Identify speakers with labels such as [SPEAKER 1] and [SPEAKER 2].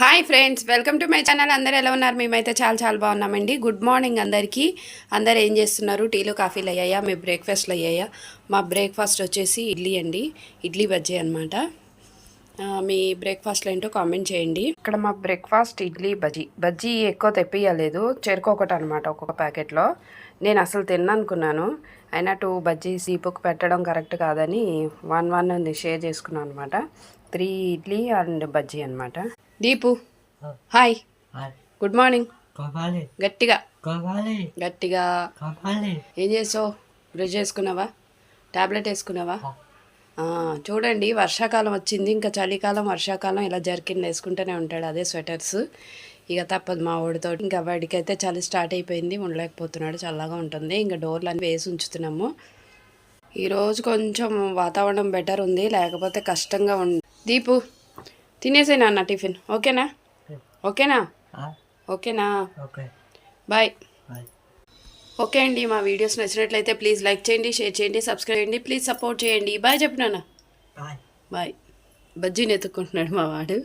[SPEAKER 1] Hi friends welcome to my channel అందరు ఎలా ఉన్నారు? మేమైతే చాలా చాలా బాగున్నామండి. గుడ్ మార్నింగ్ అందరికీ. అందరు ఏం చేస్తున్నారు? టీలు కాఫీలు అయ్యాయా? మీ బ్రేక్ఫాస్ట్లు అయ్యాయా? మా బ్రేక్ఫాస్ట్ వచ్చేసి ఇడ్లీ అండి. ఇడ్లీ బజ్జీ అనమాట మీ బ్రేక్ఫాస్ట్లో ఏంటో కామెంట్ చేయండి. ఇక్కడ మా బ్రేక్ఫాస్ట్ ఇడ్లీ బజ్జీ. బజ్జీ ఎక్కువ తెప్పియలేదు చెరుకు ఒకటి అనమాట ఒక్కొక్క ప్యాకెట్లో. నేను అసలు తిన్ననుకున్నాను. అయినా టూ బజ్జీ సీపుకు పెట్టడం కరెక్ట్ కాదని వన్ వన్ షేర్ చేసుకున్నాను అనమాట త్రీ ఇడ్లీ అండ్ బజ్జీ అనమాట దీపు. హాయ్ గుడ్ మార్నింగ్
[SPEAKER 2] కావాలి.
[SPEAKER 1] గట్టిగా.
[SPEAKER 2] కావాలి.
[SPEAKER 1] గట్టిగా.
[SPEAKER 2] కావాలి.
[SPEAKER 1] ఏం చేసావు? బ్రష్ చేసుకున్నావా? టాబ్లెట్ వేసుకున్నావా? చూడండి వర్షాకాలం వచ్చింది. ఇంకా చలికాలం వర్షాకాలం ఇలా జర్కిన్ వేసుకుంటూనే ఉంటాడు అదే స్వెటర్స్. ఇక తప్పదు మా వాడితో. ఇంకా వాడికైతే చలి స్టార్ట్ అయిపోయింది ఉండలేకపోతున్నాడు చల్లగా ఉంటుంది. ఇంకా డోర్లు అన్నీ వేసి ఉంచుతున్నాము. ఈరోజు కొంచెం వాతావరణం బెటర్ ఉంది లేకపోతే కష్టంగా ఉంది. దీపు తినేసే నాన్న టిఫిన్. ఓకేనా? ఓకేనా? ఓకేనా?
[SPEAKER 2] ఓకే.
[SPEAKER 1] బాయ్.
[SPEAKER 2] బాయ్.
[SPEAKER 1] ఓకే అండి మా వీడియోస్ నచ్చినట్లయితే ప్లీజ్ లైక్ చేయండి షేర్ చేయండి సబ్స్క్రైబ్ చేయండి ప్లీజ్ సపోర్ట్ చేయండి. బాయ్ చెప్పినానా
[SPEAKER 2] బాయ్.
[SPEAKER 1] బాయ్. బజ్జీని ఎత్తుక్కుంటున్నాడు మా వాడు.